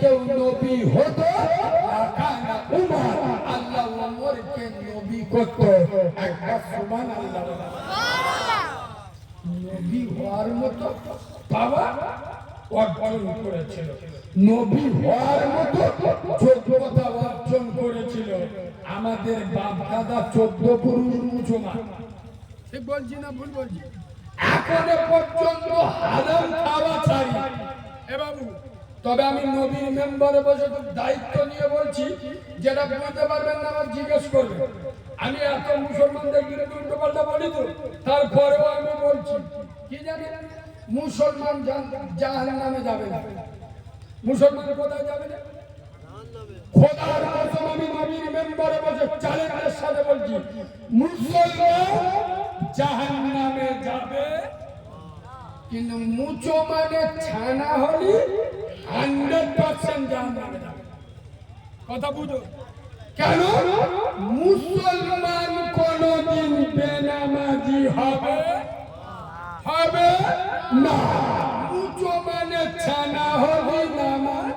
কেউ নবী হতো? আল্লাহ উমরকে নবী বলো। নবী হওয়ার মতো বাবা অর্জন করেছিল। নবী হওয়ার মতো যোগ্যতা অর্জন করেছিল। আমাদের বাপ দাদা চোদ্দ পুরুষ মুসলমান। ঠিক বলছি না ভুল বলছি? এখনও পর্যন্ত হারাম খাওয়া ছাড়ি। এ তবে আমি নবীর মেম্বারে বসে খুব দায়িত্ব নিয়ে বলছি, যেটা বুঝতে পারবেন না আমার জিজ্ঞেস করবেন। আমি এত মুসলমানদের বিরুদ্ধে উল্টো পাল্টা বলি তো, তারপরেও আমি বলছি, কি জানেন মুসলমান জাহান নামে যাবে না। মুসলমান কোথায় যাবে না? খোদার কসম নবীর মেম্বারে বসে চ্যালেঞ্জের সাথে বলছি, মুসলমান জাহান্নামে যাবে, কিন্তু মুচো মানে ছানা হলি হান্ড্রেড পার্সেন্ট জাহান্নামে যাবে। কথা বুঝো। কেন? মুসলমান কোনদিন বেনামাজি হবে? হবে? না। মুচো মানে ছানা হলি নামাজ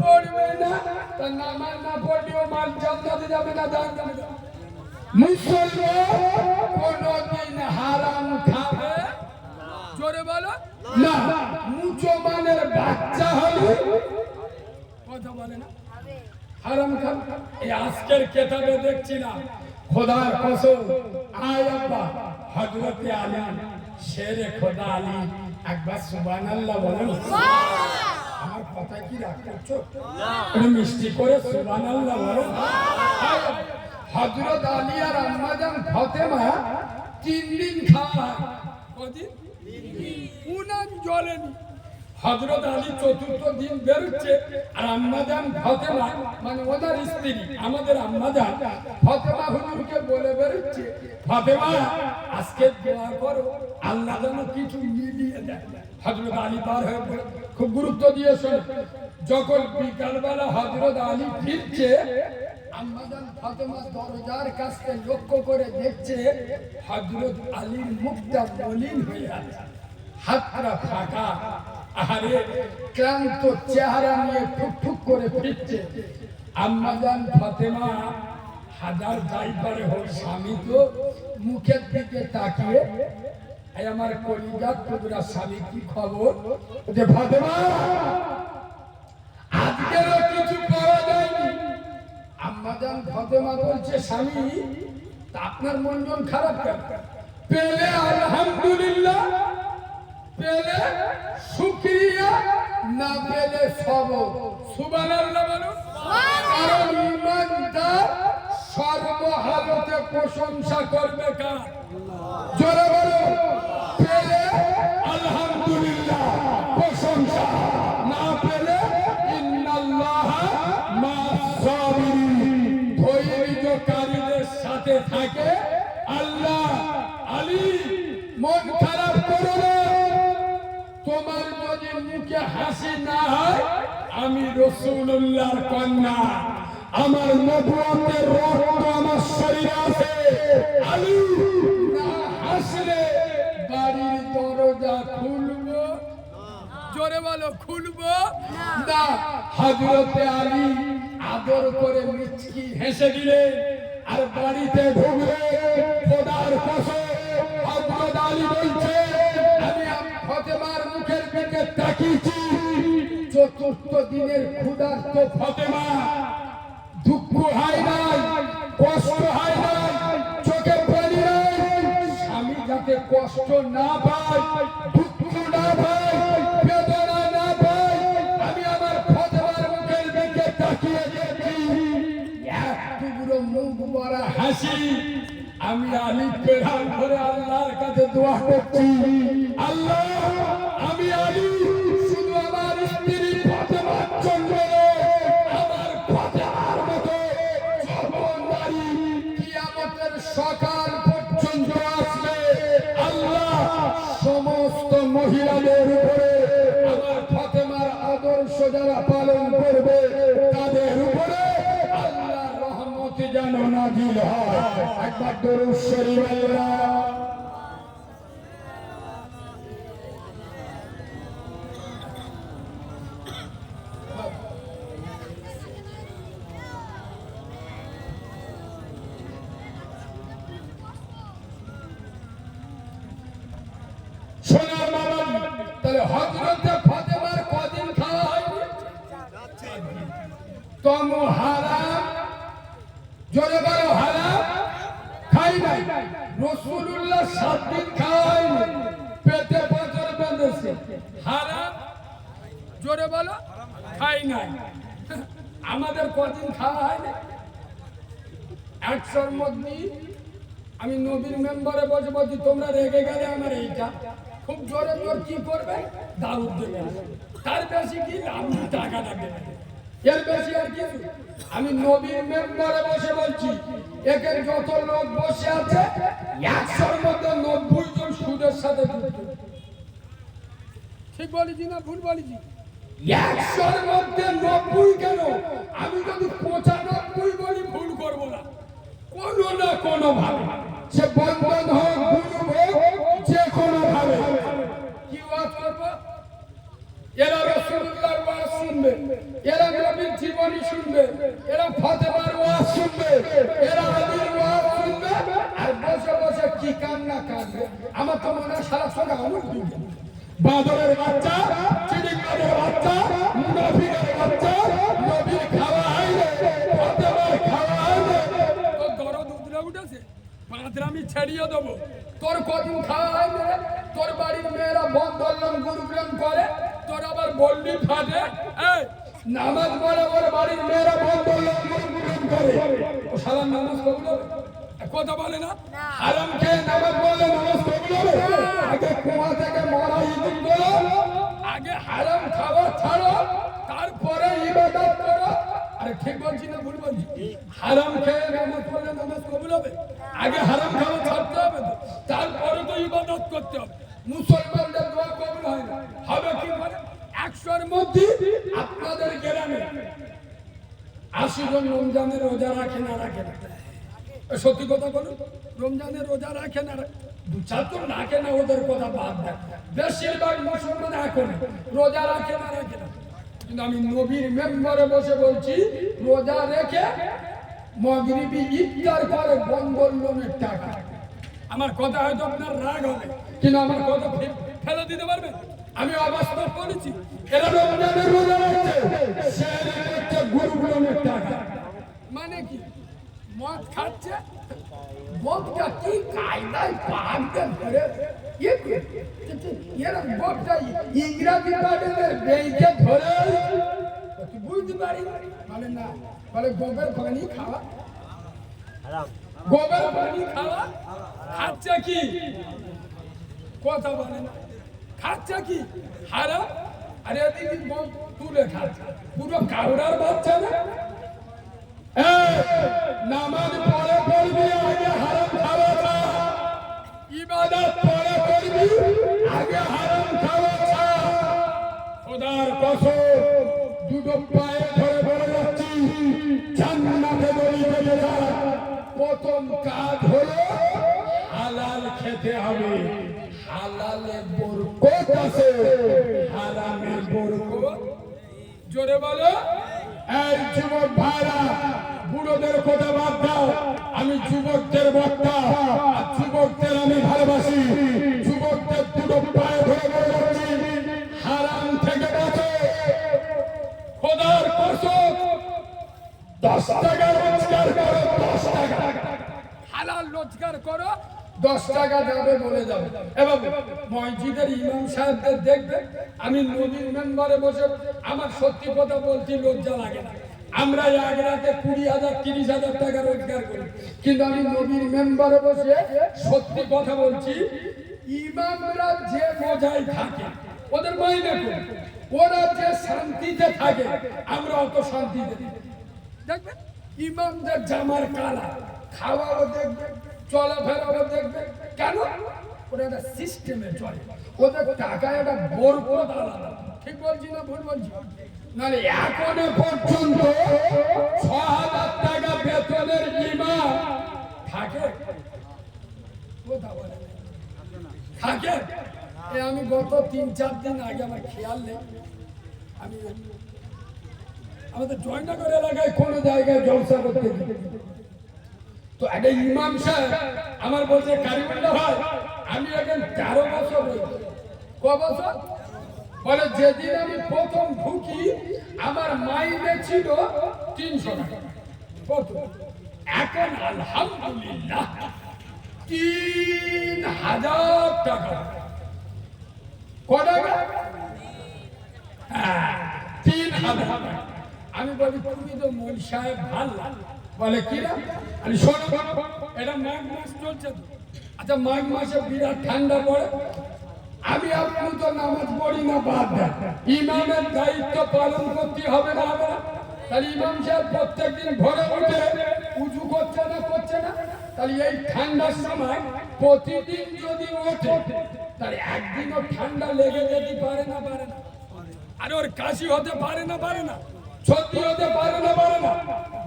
পড়বে না। তা নামাজ না পড়লেও মাল জান্নাতে যাবে না জাহান্নামে যাবে। মুসলমান কোনদিন হারাম খাবে? জোরে বলো। না মুসলমানের বাচ্চা হলে কথা বলে না। হারাম খান এই আজকের কেতাবে দেখছিলাম খোদার কসম আয় আব্বা হযরতে আলী শেরে খোদা আলী একবার সুবহানাল্লাহ বলেন। আমার কথা কি একটু মিষ্টি করে সুবহানাল্লাহ বলেন হযরত আলী আর আম্মাজান ফাতেমা তিন দিন খাওয়া। কদিন? উনান হযরত আলী চতুর্থ দিন বেরোচ্ছে, আর আম্মাজান ফাতেমা মানে ওনার স্ত্রী, আমাদের আম্মাজান ফাতেমা হুজুরকে বলে বেরোচ্ছে, ফাতেমা, আজকে দোয়া করো, আল্লাহ যেন কিছু মিলিয়ে দেয়। হযরত আলী পার হয়ে খুব গুরুত্ব দিয়ে শোনে, যখন বিকালবেলা হজরত আলী ফিরছে আম্মাজান ফাতেমা দরজার কাছে লক্ষ্য করে দেখছে হযরত আলীর মুখটা মলিন হয়ে আছে। হাতটা ফাঁকা। আরে ক্লান্ত চেহারা নিয়ে ঠুক করে ফিরছে। আম্মাজান ফাতেমা, হাজার যাই পারে হোক স্বামী তো, মুখের দিকে তাকিয়ে আমার কলিজার টুকরা স্বামী কি খবর? যে ফাতেমা, আজকেরও কিছু পাওয়া যায়নি আম্মাজান ফাতেমা বলছে, স্বামী আপনার মন জন খারাপ কেন? পেলে আলহামদুলিল্লাহ, পেলে শুকরিয়া, না পেলে সব সুবহানাল্লাহ বলো। কারণ ইমানদার সর্বহালতে প্রশংসা করবে কার? জোরে বলো। সাথে থাকে আল্লাহ আলী, মন খারাপ করো তোমার যদি মুখে হাসি না হয়, আমি রসুল্লাহর কন্যা। আমার নবুয়তের রক্ত আমার শরীরে আছে। আলী, না হাসলে বাড়ির দরজা খুলবো? জোরে বলো, খুলবো? না হযরতে আলী আদর করে মিচকি হেসে দিলেন। আর বাড়িতে ঢুকলে খোদার কসম হযরত আলী বলছে, আমি ফতেমার মুখের দিকে তাকিয়েছি। চতুর্থ দিনের ক্ষুধার্ত ফতেমা। দুঃখ হয় নাই, কষ্ট হয় নাই, চোখে পানি নাই। স্বামী যাতে কষ্ট না পায়, দুঃখ না পায় ভরা আমি আমি পেরান করে আল্লাহর কাছে দোয়া করছি। আল্লাহ! একবার দরুদ তাহলে হজরতে ফাতেমার কদিন খাওয়া হয়নি? তো নাই আমাদের কদিন খাওয়া হয়নি একশোর মধ্যে আমি নবীর মেম্বারে বসে বলছি তোমরা রেগে গেলে আমার এইটা। খুব জোরে জোর কি করবে? দাউদ দেবে তার বেশি কি? আপনি টাকাটা দেবেন এর বেশি আর কি? আমি নবীর মেম্বারে বসে বলছি, একে যত লোক বসে আছে, একশোর মধ্যে নব্বই জন সুদের সাথে ঠিক বলেছি না ভুল বলেছি? একশোর মধ্যে নব্বই কেন? আমি যদি পঁচানব্বই বলি ভুল করব না। কোনো না কোনো ভাবে সে বন্ধন হোক গুরু হোক যে কোনো ভাবে কি ওয়াজ করব? এরা রসুল্লাহর ওয়াজ শুনবে। এরা নবীর জীবনী শুনবে। এরা ফাতেমার ওয়াজ শুনবে। এরা আলীর ওয়াজ শুনবে। আর বসে বসে কি কান্না আমার তো মনে হয় সারা সঙ্গে আমল বাদরের বাচ্চা চিড়িঙ্গাদের বাচ্চা নবীর বাচ্চা নবীর খাওয়া হয়নি ফাতেমার খাওয়া হয়নি তোর দরদ উতলে উঠেছে? পাঁচরা আমি ছাড়িয়ে দেবো। তোর কদিন খাওয়া রে? তোর বাড়ির মেয়েরা বন্ধন গুরুগ্রাম করে। তোর আবার বললি ফাটে এই, নামাজ পড়ে ওর বাড়ির মেয়েরা বন্ধন গুরুগ্রাম করে। ও নামাজ কবুল? কথা বলে না? হারাম খেয়ে নামাজ পড়লে নামাজ কবুল হবে। আগে কুয়া থেকে মরা ইদিন করো আগে হারাম খাবার ছাড়ো তারপরে ইবাদত করো। আরে ঠিক বলছি না ভুল বলছি? হারাম খেয়ে নামাজ পড়লে নামাজ কবুল হবে? আগে হারাম খাবার ছাড়তে হবে তো। তারপরে তো ইবাদত করতে হবে। মুসলমানদের দোয়া কবুল হয় না। হবে কি করে? একশোর মধ্যে আপনাদের গ্রামে আশি জন রমজানের রোজা রাখে না রাখে না। সত্যি কথা বলুন রমজানের রোজা রাখে না দু চার তো রাখে না, ওদের কথা বাদ দেয়। বেশিরভাগ মুসলমান এখন রোজা রাখে না রাখে না। কিন্তু আমি নবীর মেম্বারে বসে বলছি, রোজা রেখে মগরিবি ইফতার করে বন্ধন লোনের টাকা। আমার কথা হয়তো আপনার রাগ হবে, কিন্তু আমার কথা ফেলে দিতে পারবেন আমি অবাস্তব বলেছি, এরা রমজানের রোজা রাখছে সে গুরু লোনের টাকা। মানে কি? মদ খাচ্ছে? মদটা কি কায়দায় পাহাড়তে ধরে এরা মদটা ইংরাজি কার্ডের বেঁকে ধরে। বুঝতে পারি? বলে না। বলে গোবের পানি খাওয়া। গোবের পানি খাওয়া? খাচ্ছে কি? কথা বলে না। খাচ্ছে কি? হারা আরে মদ তুলে খাচ্ছে। পুরো কাউরার বাচ্চা না নামাজ পড়ে পড়বি, আগে হারাম খাওয়া খা ইবাদত পড়ে করবি আগে হারাম খাওয়া খা খোদার কসম, দুটো পায়ে ধরে বলে যাচ্ছি, জান্নাতে দড়ি বেঁধে যা। প্রথম কাজ হলো হালাল খেতে হবে। হালালে বরকত আছে। হারামে বরকত জোরে বলো। এই যুবক ভাইরা, বুড়োদের কথা বাদ দাও। আমি যুবকদের বক্তা যুবকদের আমি ভালোবাসি। যুবকদের দুটো পায়ে ধরে বলে যাচ্ছি, হারাম থেকে বাঁচো। খোদার কসম, দশ টাকা রোজগার করো, দশ টাকা। হালাল রোজগার করো দশ টাকা যাবে বলে যাবে এবং মসজিদের ইমাম সাহেবদের দেখবে, আমি নদীর মেম্বারে বসে আমার সত্যি কথা বলছি লজ্জা লাগে না। আমরা এক রাতে কুড়ি হাজার, তিরিশ হাজার টাকা রোজগার করি। কিন্তু আমি নদীর মেম্বারে বসে সত্যি কথা বলছি, ইমামরা যে মজায় থাকে, ওদের মাইনে করি ওরা যে শান্তিতে থাকে, আমরা অত শান্তিতে থাকি। দেখবে ইমামদের জামার কালা খাওয়াও দেখবে চলাফেরাও দেখবে, কেন? ওরা একটা সিস্টেমে চলে। ওদের টাকা একটা বরকত ঠিক বলছি না ভুল বলছি? নাহলে এখনও পর্যন্ত ছ হাজার টাকা থাকে। থাকে? আমি গত তিন, চার দিন আগে আমার খেয়াল নেই। আমি আমাদের জয়নগর এলাকায় কোন জায়গায় জলসা করতে তো একটা ইমাম সাহেব আমার বলছে কারিমুল্লাহ ভাই আমি এখন তেরো বছর। ক বছর? বলে যেদিন আমি প্রথম ঢুকি আমার মাইনে ছিল তিনশো টাকা। এখন আলহামদুলিল্লাহ তিন হাজার টাকা। কটা হ্যাঁ, তিন হাজার। আমি বলি তুমি তো মন সাহেব ভালো। বলে কি না আমি শোনো এটা মাঘ মাস চলছে তো। আচ্ছা মাঘ মাসে বিরাট ঠান্ডা পড়ে। আমি আপনি তো নামাজ পড়ি না, বাদ দেন ইমামের দায়িত্ব পালন করতে হবে না না তাহলে ইমাম সাহেব প্রত্যেকদিন ভোরে উঠে উঁচু করছে না করছে না? তাহলে এই ঠান্ডার সময় প্রতিদিন যদি ওঠে, তাহলে একদিনও ঠান্ডা লেগে যেতে পারে না পারে না। আর ওর কাশি হতে পারে না পারে না। সত্যি হতে পারে না পারে না।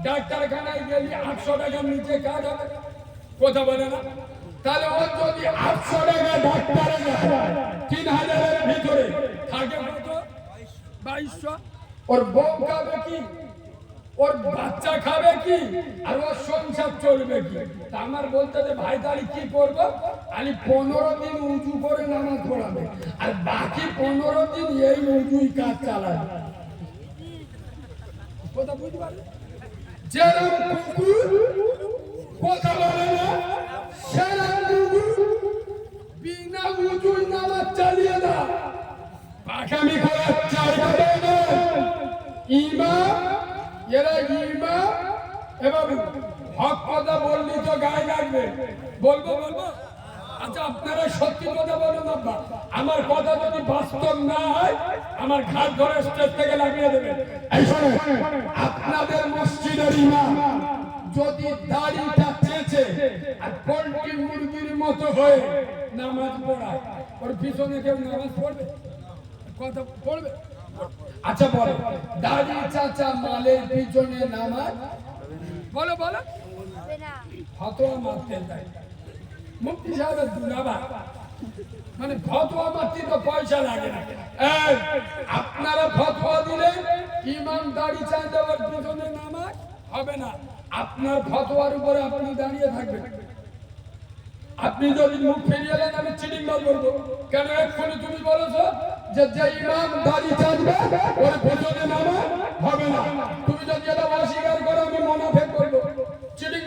ডাক্তারখানায় গেলে আটশো টাকার নিচে কাজ হবে। কথা বলে না? তাহলে ওর যদি আটশো টাকা ডাক্তারে তিন হাজারের ভিতরে, থাকে বাইশশো। ওর বউ খাবে কি? ওর বাচ্চা খাবে কি? আর ওর সংসার চলবে কি? আমার বলতে যে ভাই তাহলে কি করব? আমি পনেরো দিন উঁচু করে নামাজ পড়াবে। আর বাকি পনেরো দিন এই উঁচুই কাজ চালাবে। কথা বুঝতে পারলে? যেরকম কুকুর কথা বলে না সেরকম কুকুর বিনা উঁচুই নামাজ চালিয়ে না পাখামি করার জায়গা দেয় না ইমা এরা ইমা এবং হক কথা বললি তো গায়ে লাগবে বলব বলব আচ্ছা আপনারা সত্যি কথা বলুন আব্বা আমার কথা যদি বাস্তব না হয় আমার ঘাট ধরে স্টেজ থেকে লাগিয়ে দেবেন। এই আপনাদের মসজিদের ইমাম যদি দাড়িটা চেঁচে আর পোল্ট্রি মুরগির মতো হয়ে নামাজ পড়ায় ওর পিছনে কেউ নামাজ পড়বে? কথা পড়বে আচ্ছা বলো দাড়ি চাচা মালের পিছনে নামাজ? বলো বলো। ফতোয়া মারতে দেয় মুক্তি সাহেবের দুলাবা মানে ফতোয়া মারতে তো পয়সা লাগে না। আপনারা ফতোয়া দিলে ইমাম দাড়ি চাই দেওয়ার পিছনে নামাজ হবে না। আপনার ফতোয়ার উপরে আপনি দাঁড়িয়ে থাকবেন। আপনি যদি মুখ ফিরিয়ে দেন, আমি চিটিং বলব কেন এক্ষুনি তুমি বলেছ যে যে ইমাম দাড়ি চাঁদবে ওর পেছনে নামা হবে না। তুমি যদি এটা অস্বীকার করো, আমি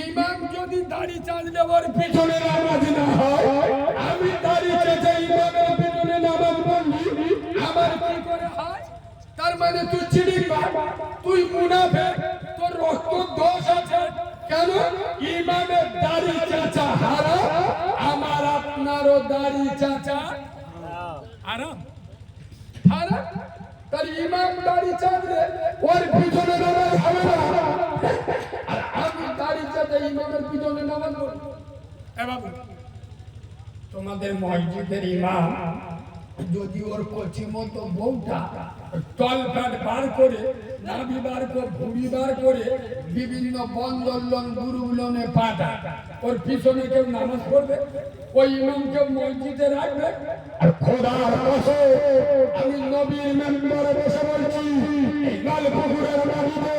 ইমাম যদি দাড়ি চাঁদলে ওর পিছনে নামাজ না হয়, আমি দাড়ি চেঁচে ইমামের পিছনে নামাজ পড়লি আমার কি করে হয়? তার মানে তুই চিড়ি তুই মুনাফে তোর রক্ত দোষ আছে। কেন? ইমামের দাড়ি চাচা হারা আমার আপনারও দাড়ি চাচা হারাম। হারাম? তার ইমাম দাড়ি চাঁদলে ওর পিছনে নামাজ হবে না। তোমাদের মসজিদের ইমাম যদি ওর বউটা বার করে, নাভি বার করে ভুড়ি বার করে বিভিন্ন বন্দোলন গুরুগুলনে পাঠা ওর পিছনে কেউ নামাজ পড়বে? ওই ইমামকে মসজিদে রাখবে? আমি নবীর মেম্বারে বসে বলছি লাল পুকুরের মাটিতে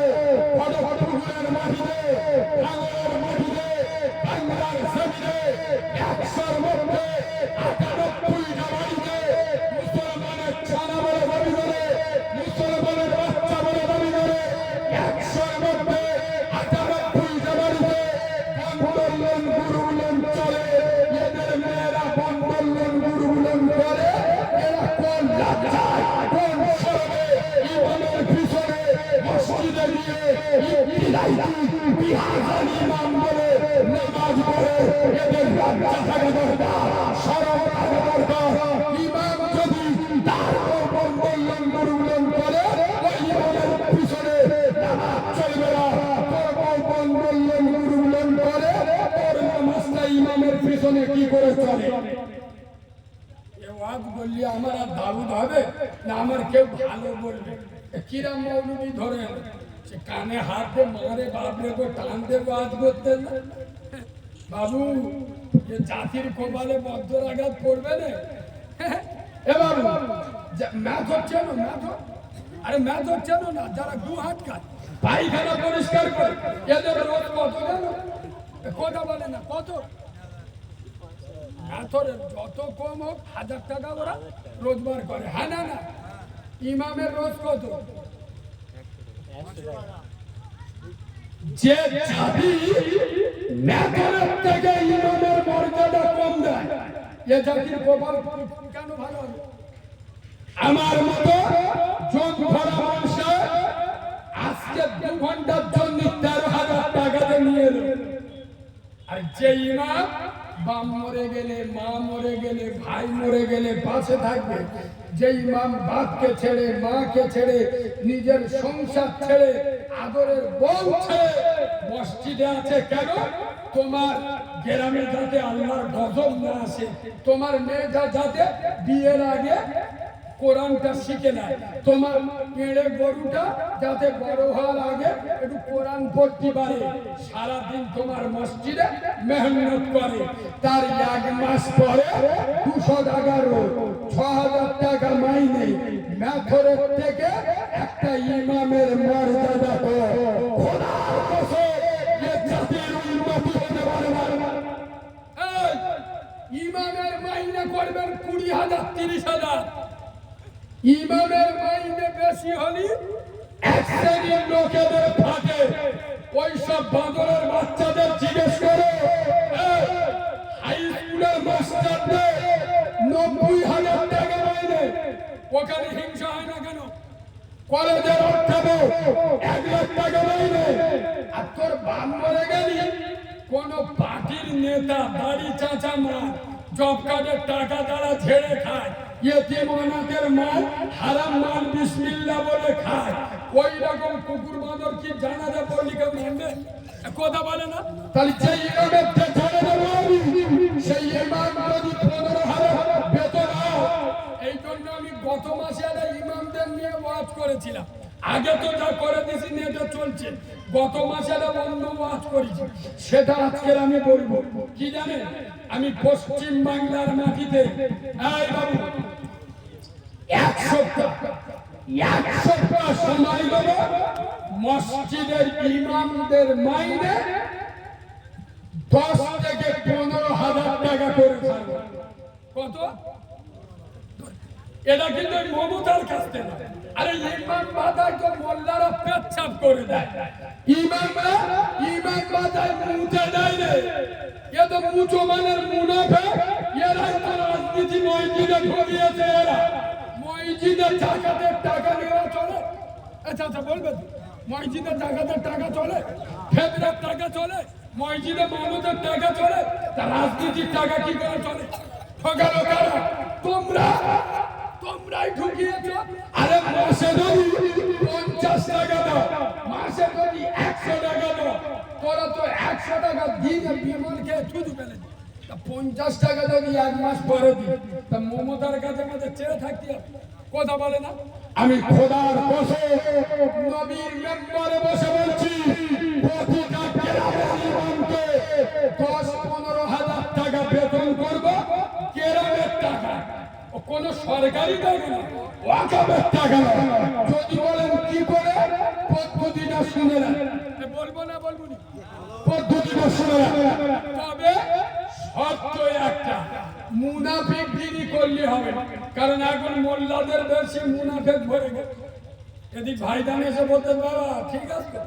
পিছনে কি ওয়াজ বললি, আমার আর দারুদ হবে। না আমার কেউ ভালো বলবে কিরাম মৌলবি ধরে কানে হাত দিয়ে মারে, বাপরে গো, টান দেবো আজ করতে না। বাবু এ জাতির কপালে বজ্রাঘাত পড়বে না? এ বাবু ম্যাথ হচ্ছে না ম্যাথ আরে ম্যাথ হচ্ছে না যারা দু হাত কাজ পায়খানা পরিষ্কার করে, এদের রোজ কত জানো? কথা বলে না, কত? ম্যাথরের যত কম হোক, হাজার টাকা ওরা রোজগার করে হ্যাঁ না না? ইমামের রোজ কত? যে চাবি ম্যাথরের থেকে ইমামের মর্যাদা কম দেয়। এ জাতির কপাল কেন ভালো আমার মতো যোগ ভরা মানুষে আজকে দু ঘণ্টার জন্য তেরো হাজার টাকাতে নিয়ে এলো। আর যে ইমাম বাপ মরে গেলে, মা মরে গেলে, ভাই মরে গেলে পাশে থাকবে। যে ইমাম বাপকে ছেড়ে, মাকে ছেড়ে, নিজের সংসার ছেড়ে, আদরের বউ ছেড়ে মসজিদে আছে কেন? তোমার গ্রামে যাতে আল্লাহর গজব না আসে, তোমার মেয়েটা যাতে বিয়ের আগে কোরআনটা শিখে নেয়। তোমার পেড়ে গরুটা যাতে বড় হওয়ার আগে একটু কোরআন পড়তে পারে। সারাদিন তোমার মসজিদে মেহনত করে। তার এক মাস পরে দুশো রোজ ছ হাজার টাকা মাইনে। ম্যাথরের থেকে একটা ইমামের মর্যাদা ইমামের মাইনে করবেন কুড়ি হাজার, তিরিশ হাজার। ইমামের মাইনে বেশি হলি এক শ্রেণির লোকেদের ফাটে ওই সব বাঁদরের বাচ্চাদের জিজ্ঞেস করে হাই স্কুলের মাস্টারদের নব্বই হাজার টাকা মাইনে, ওখানে হিংসা হয় না কেন? কলেজের অর্থাবে এক লাখ টাকা মাইনে। আর তোর বাপ মরে গেলি, কোন পার্টির নেতা বাড়ি চাচা জব কার্ডের টাকা তারা ঝেড়ে খায়। ইয়েতিম মাল, হারাম মাল বলে খায়। ওই রকম কুকুর কি কেউ মানবে কথা বলে না? তাহলে ইমামের জানাজা পড়বি সেই ইমাম যদি পনেরো হাজার বেতন এই জন্য আমি গত মাসে একটা ইমামদের নিয়ে ওয়াজ করেছিলাম। আগে তো যা করে দিছি নেটে চলছে। গত মাসে একটা অন্য ওয়াজ করেছি। সেটা আজকে আমি বলব। কি জানেন? আমি পশ্চিম বাংলার মাটিতে, এই বাবু এক সপ্তাহ এক সপ্তাহ সময় দেব মসজিদের ইমামদের মাইনে দশ থেকে পনেরো হাজার টাকা করে। কত এটা কিন্তু মমতার কাছ থেকে। আরে ইমাম বাদায় তো মোল্লারা পেচ্ছাপ করে দেয় ইমামরা ইমাম বাদায় মুতে দেয় রে এ তো মুচো মানের মুনাফে এরাই তো রাজনীতি মসজিদে ঢুকিয়েছে এরা মসজিদের জাকাতের টাকা নেওয়া চলে আচ্ছা আচ্ছা বলবে তো? মসজিদের জাকাতের টাকা চলে ফেদরার টাকা চলে, মসজিদে মানুষের টাকা চলে, তা রাজনীতির টাকা কি করে চলে ঠকালো কারা তোমরা, তোমরাই ঢুকিয়েছ আরে মাসে যদি পঞ্চাশ টাকা দাও, মাসে যদি একশো টাকা দাও, তোরা তো একশো টাকা দিনে বিমল খেয়ে থুতু। তা পঞ্চাশ টাকা যদি এক মাস পরে দিই, তা মমতার কাছে আমাদের চেয়ে থাকতে হবে কথা বলে না? আমি খোদার বসে নবীর মেম্বারে বসে বলছি প্রতিটা গ্রামের ইমামকে দশ পনেরো হাজার টাকা বেতন করব। গ্রামের টাকা। কোনো সরকারি টাকা না। ওয়াকাবের টাকা যদি বলেন কি করে? পদ্ধতিটা শুনে এ বলব না বলব না? পদ্ধতিটা শুনে নেন। তবে শর্ত একটা মুনাফিক গিরি করলে হবে। কারণ এখন মোল্লাদের বেশি মুনাফেক ভরে গেছে। এদিক ভাইদান এসে বলতে ঠিক আছে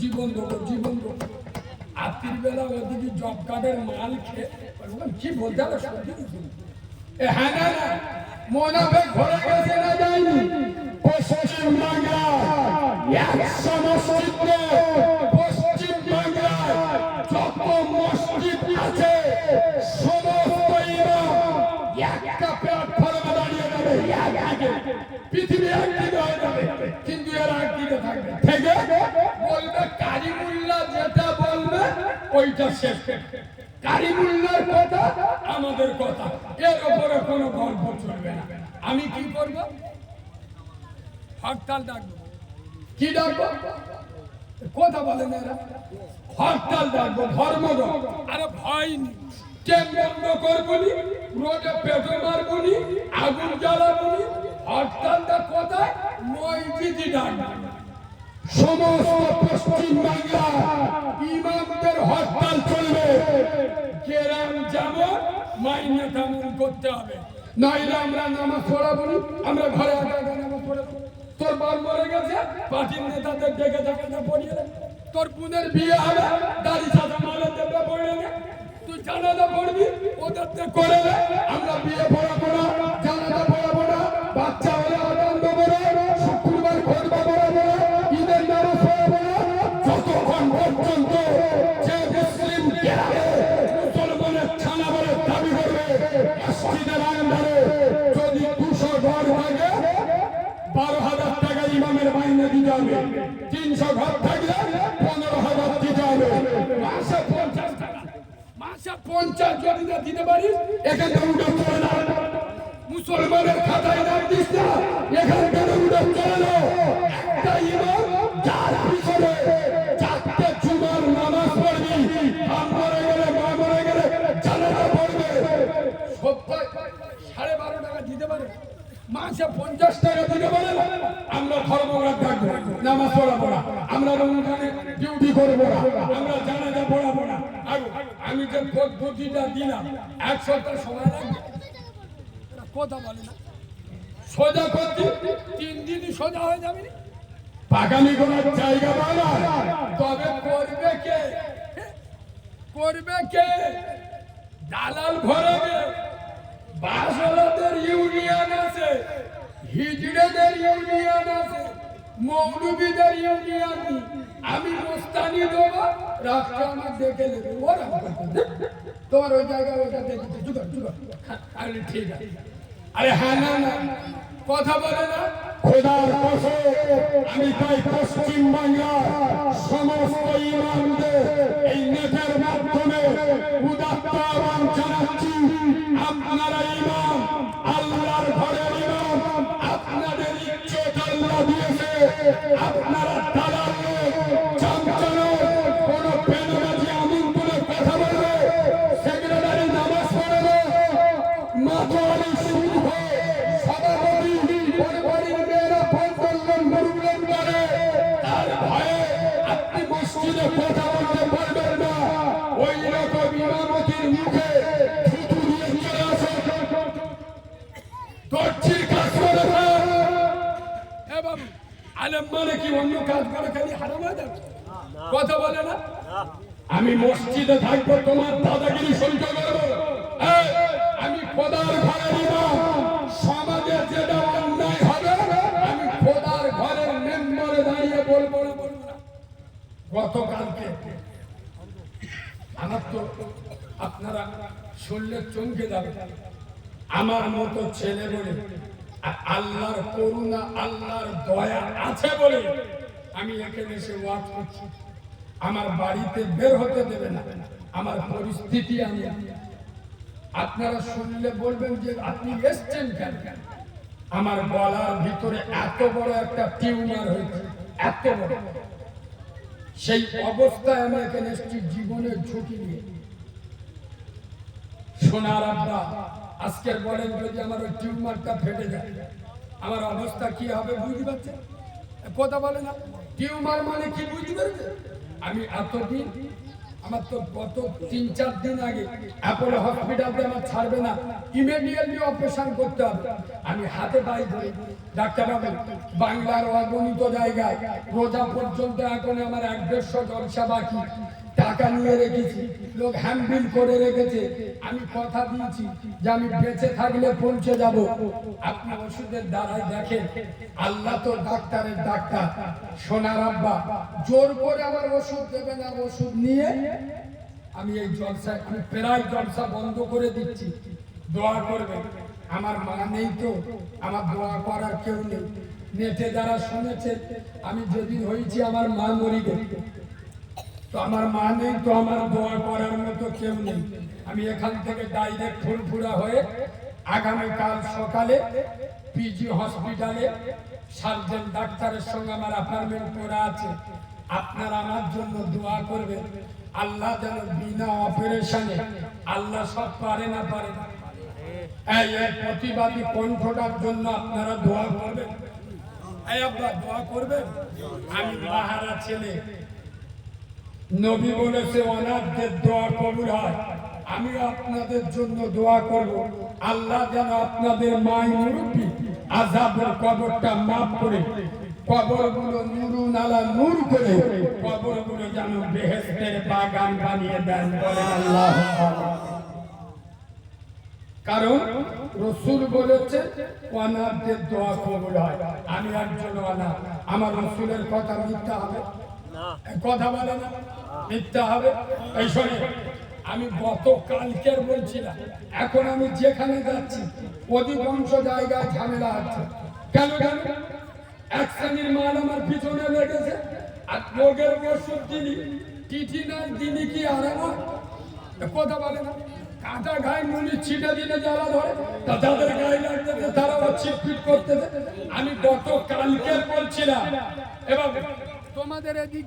জীবন দেবো জীবন দেবো। রাত্রির বেলা ওদিকে জব কার্ডের মাল খেয়ে কি বলতে হবে সত্যি কিছু হ্যাঁ না না গেছে না যায়নি যত মসজিদ আছে একদিকে। পৃথিবী একদিকে হয়ে যাবে কিন্তু এরা একদিকে থাকবে। থেকে বলবে কারিমুল্লাহ যেটা বলবে ওইটা শেষ। কারিমুল্লার কথা আমাদের কথা। এর উপরে কোনো গল্প চলবে না। আমি কি করব? হরতাল ডাকবো। কি ডাকবো? কথা বলেন এরা। হরতাল ডাকবো ধর্মঘট আরে ভয় নেই। ট্রেন বন্ধ করবনি রোডে পেটে মারবনি আগুন জ্বালাবনি হরতালটা কোথায়? মসজিদি ডাকবো সমস্ত পশ্চিম বাংলা ইমামদের হরতাল চলবে। কেরাম যেমন, মাইনে তেমন করতে হবে। নইলে আমরা নামাজ পড়াবো আমরা ঘরে একা একা নামাজ পড়াবো। তোর বাল মরে গেছে, পার্টির নেতাদের ডেকে ডেকে না পড়িয়ে। তোর বোনের বিয়ে হবে, দাড়ি সাদা মালের দেবে পড়ে তুই জানাজা পড়বি, ওদের করে আমরা বিয়ে পড়াবো না, জানাজা পড়াবো না। বাচ্চা হলে আনন্দ করে, শুক্রবার পড়াবো না ঈদের নামাজ পড়াবো না যতক্ষণ পর্যন্ত যে মুসলিম গ্রামে মুসলমানের থানা বলে দাবি করবে দুশো ঘর থাকে বারো হাজার টাকা ইমামের মাইনে দিতে তিনশো ঘর থাকলে পনেরো হাজার দিতে হবে। মাসে পঞ্চাশ টাকা। মাসে পঞ্চাশ যদি দিতে পারিস এখান থেকে উঠে না। মুসলমানের খাতায় নাম দিস না। এখান থেকে উঠে চলে। একটা ইমাম যার পিছনে চারটে জুমার নামাজ পড়বি আম মরে গেলে মা মরে গেলে জানাজা পড়বে। সাড়ে বারো টাকা দিতে পারে, মাসে পঞ্চাশ টাকা দিতে পারে? আমরা ধর্মঘট থাকব, নামাজ পড়াবো না। আমরা রমজানে ডিউটি করব না। আমরা জানাজা পড়াবো না। আর আমি যে পদ্ধতিটা দিলাম, এক সপ্তাহ সময় লাগবে? কথা বলে না সোজা করতে তিন দিনই সোজা হয়ে যাবে পাগামি করার জায়গা তবে করবে কে করবে কে দালাল ঘরাবে বাসলাদের ইউনিয়ন আছে হিজড়েদের ইউনিয়ন আছে মৌলবীদের ইউনিয়ন আমি মোস্তানি দেবো রাষ্ট্র আমার দেখে নেবে ওরা তোমার ওই জায়গায় ওটা জুগার আরে ঠিক আছে আরে হ্যাঁ কথা বলে না। খোদার কসম আমি তাই পশ্চিম বাংলার সমস্ত ইমামদের এই নেটের মাধ্যমে উদাত্ত আহ্বান জানাচ্ছি, আপনারা ইমাম, আল্লাহর ঘরের ইমাম, আপনাদের ইজ্জত আল্লাহ দিয়েছে, আপনারা আলেম মানে কি অন্য কাজ করে খালি হারাম হয়ে যাবে? কথা বলে না? আমি মসজিদে থাকব, তোমার দাদাগিরি সহ্য করব। আমি খোদার ঘরের ইমাম সমাজে যেটা অন্যায় হবে, আমি খোদার ঘরের মেম্বারে দাঁড়িয়ে বলব না বলব না। গতকালকে আমার তো আপনারা শুনলে চমকে যাবে। আমার মতো ছেলে বলে আল্লাহর করুণা, আল্লাহর দয়া আছে বলে আমি এখানে এসে ওয়াজ করছি। আমার বাড়িতে বের হতে দেবে না। আমার পরিস্থিতি আমি আপনারা শুনলে বলবেন যে আপনি এসছেন কেন কেন? আমার গলার ভিতরে এত বড় একটা টিউমার হয়েছে, এত বড়। সেই অবস্থায় আমি এখানে এসেছি, জীবনের ঝুঁকি নিয়ে। সোনার আব্বা আজকের বলেন যদি আমার ওই টিউমারটা ফেটে যায়। আমার অবস্থা কি হবে বুঝতে পারছে কথা বলে না। টিউমার মানে কি বুঝতে পারছেন? আমি এতদিন, আমার তো গত তিন চার দিন আগে অ্যাপোলো হসপিটালতে আমার ছাড়বে না। ইমিডিয়েটলি অপারেশন করতে হবে। আমি হাতে পাই ধরে ডাক্তারবাবু, বাংলার অগণিত জায়গায়, রোজা পর্যন্ত এখন আমার এক দেড়শো জলসা বাকি। টাকা নিয়ে রেখেছি। লোক হ্যান্ডবিল করে রেখেছে। আমি কথা দিয়েছি যে আমি বেঁচে থাকলে পৌঁছে যাব। আপনি ওষুধের দ্বারাই দেখেন, আল্লাহ তো ডাক্তারের ডাক্তার। সোনার আব্বা, জোর করে আমার ওষুধ দেবে না ওষুধ নিয়ে আমি এই জলসা, আমি প্রায় জলসা বন্ধ করে দিচ্ছি। দোয়া করবে আমার মা নেই তো, আমার দোয়া করার কেউ নেই। নেটে যারা শুনেছে, আমি যেদিন হয়েছি আমার মা মরি গেল তো আমার মা নেই, তো আমার দোয়া করার মতো কেউ নেই। আমি এখান থেকে ডাইরেক্ট ফুলফুরা হয়ে আগামীকাল সকালে পিজি হসপিটালে সার্জন ডাক্তারের সঙ্গে আমার অ্যাপয়েন্টমেন্ট করা আছে। আপনারা আমার জন্য দোয়া করবেন। আল্লাহ যেন বিনা অপারেশনে আল্লাহ সব পারে না পারে। এই প্রতিবাদী কণ্ঠটার জন্য আপনারা দোয়া করবেন। এই আব্বা, দোয়া করবেন? আমি বাহারা ছেলে। নবী বলেছে অনাথদের দোয়া কবুল হয়। আমি আপনাদের জন্য দোয়া করব। আল্লাহ যেন আপনাদের মাই মুরব্বী আজাবের কবরটা মাফ করে কবরগুলো নুরুন আলা নূর করে কবরগুলো যেন বেহেস্তের বাগান বানিয়ে দেন আল্লাহ। কারণ রসুল বলেছে অনাথদের দোয়া কবুল হয়। আমি একজন অনাথ আমার রসুলের কথা মিথ্যা হবে? কথা বলে না? মিথ্যা হবে? এই আমি গত কালকের বলছিলাম, এখন আমি যেখানে যাচ্ছি, অধিকাংশ জায়গায় ঝামেলা আছে। কেন কেন এক শ্রেণির মাল আমার পিছনে লেগেছে, আর রোগের ওষুধ দিনি চিঠি নাই দিনি কি আর কথা বলে না। কাঁটা গায়ে মুনি ছিটে দিলে জ্বালা ধরে, তা যাদের গায়ে লাগতেছে, তারাও ছিটফিট করতেছে। আমি গত কালকের বলছিলাম এবং তোমাদের এদিকে